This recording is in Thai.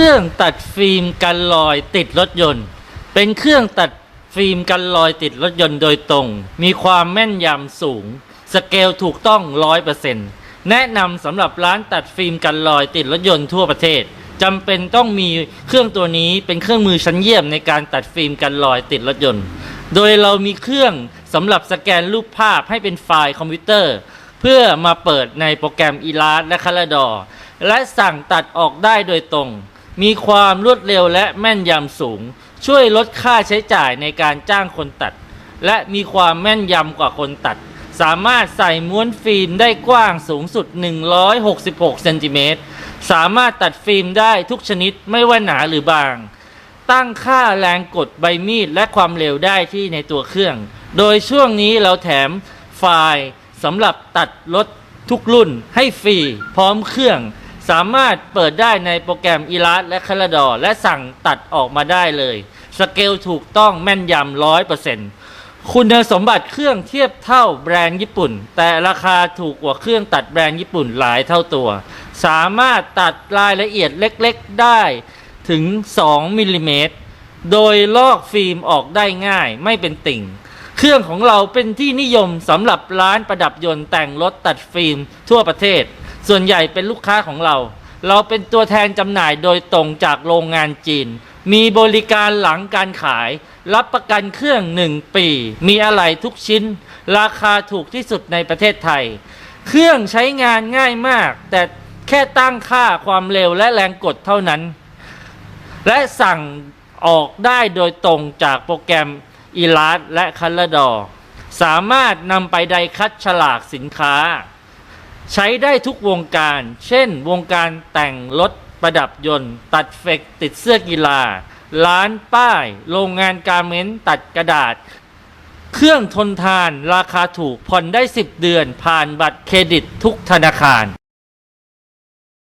ครื่องตัดฟิล์มกันรอยติดรถยนต์ เป็นเครื่องตัดฟิล์มกันรอยติดรถยนต์โดยตรง มีความแม่นยำสูง สเกลถูกต้อง100%แนะนำสำหรับร้านตัดฟิล์มกันรอยติดรถยนต์ทั่วประเทศจำเป็นต้องมีเครื่องตัวนี้เป็นเครื่องมือชั้นเยี่ยมในการตัดฟิล์มกันรอยติดรถยนต์ โดยเรามีเครื่องสำหรับสแกนรูปภาพให้เป็นไฟล์คอมพิวเตอร์ เพื่อมาเปิดในโปรแกรม e l a s และ c a l a d o และสั่งตัดออกได้โดยตรง มีความรวดเร็วและแม่นยำสูง ช่วยลดค่าใช้จ่ายในการจ้างคนตัด และมีความแม่นยำกว่าคนตัด สามารถใส่ม้วนฟิล์มได้กว้างสูงสุด 166เซนติเมตรสามารถตัดฟิล์มได้ทุกชนิดไม่ว่าหนาหรือบาง ตั้งค่าแรงกดใบมีดและความเร็วได้ที่ในตัวเครื่อง โดยช่วงนี้เราแถมไฟล์สำหรับตัดรถทุกรุ่นให้ฟรีพร้อมเครื่อง สามารถเปิดได้ในโปรแกรม e l a s t และ c a l a d o r และสั่งตัดออกมาได้เลย สเกลถูกต้องแม่นยำร้อยเปอร์เซ็นต์คุณสมบัติเครื่องเทียบเท่าแบรนด์ญี่ปุ่น แต่ราคาถูกกว่าเครื่องตัดแบรนด์ญี่ปุ่นหลายเท่าตัว สามารถตัดรายละเอียดเล็กๆได้ถึง 2มิลลิเมตรโดยลอกฟิล์มออกได้ง่ายไม่เป็นติ่ง เครื่องของเราเป็นที่นิยมสำหรับร้านประดับยนต์แต่งรถตัดฟิล์มทั่วประเทศ ส่วนใหญ่เป็นลูกค้าของเรา เราเป็นตัวแทนจำหน่ายโดยตรงจากโรงงานจีน มีบริการหลังการขาย รับประกันเครื่อง 1 ปี มีอะไหล่ทุกชิ้น ราคาถูกที่สุดในประเทศไทย เครื่องใช้งานง่ายมาก แต่แค่ตั้งค่าความเร็วและแรงกดเท่านั้น และสั่งออกได้โดยตรงจากโปรแกรม e l a s t และ c a l a d o r สามารถนำไปไดคัดฉลากสินค้า ใช้ได้ทุกวงการ เช่น วงการแต่งรถประดับยนต์ ตัดเฟกติดเสื้อกีฬา ร้านป้าย โรงงานการเมนต์ตัดกระดาษ เครื่องทนทานราคาถูกผ่อนได้ 10 เดือน ผ่านบัตรเครดิตทุกธนาคาร